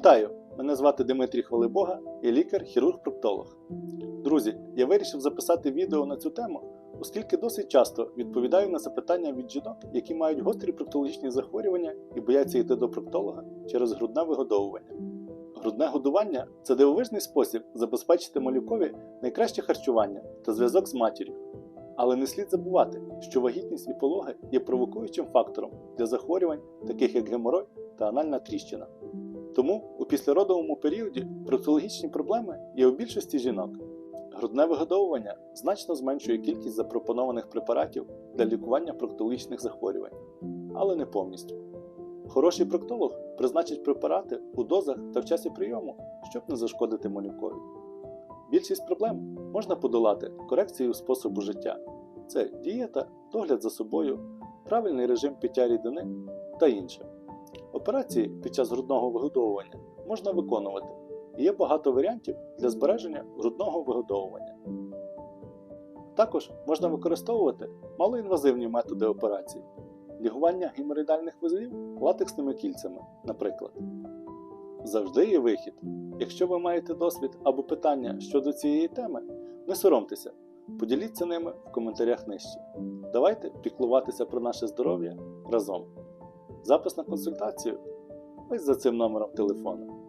Вітаю! Мене звати Дмитрій Хвалибога, я лікар-хірург-проктолог. Друзі, я вирішив записати відео на цю тему, оскільки досить часто відповідаю на запитання від жінок, які мають гострі проктологічні захворювання і бояться йти до проктолога через грудне вигодовування. Грудне годування це дивовижний спосіб забезпечити малюкові найкраще харчування та зв'язок з матір'ю. Але не слід забувати, що вагітність і пологи є провокуючим фактором для захворювань, таких як геморой та анальна тріщина. Тому у післяродовому періоді проктологічні проблеми є у більшості жінок. Грудне вигодовування значно зменшує кількість запропонованих препаратів для лікування проктологічних захворювань, але не повністю. Хороший проктолог призначить препарати у дозах та в часі прийому, щоб не зашкодити малюкові. Більшість проблем можна подолати корекцією способу життя: це дієта, догляд за собою, правильний режим пиття рідини та інше. Операції під час грудного вигодовування можна виконувати, і є багато варіантів для збереження грудного вигодовування. Також можна використовувати малоінвазивні методи операцій, лігування геморроїдальних вузлів латексними кільцями, наприклад. Завжди є вихід. Якщо ви маєте досвід або питання щодо цієї теми, не соромтеся, поділіться ними в коментарях нижче. Давайте піклуватися про наше здоров'я разом. Запис на консультацію ось за цим номером телефону.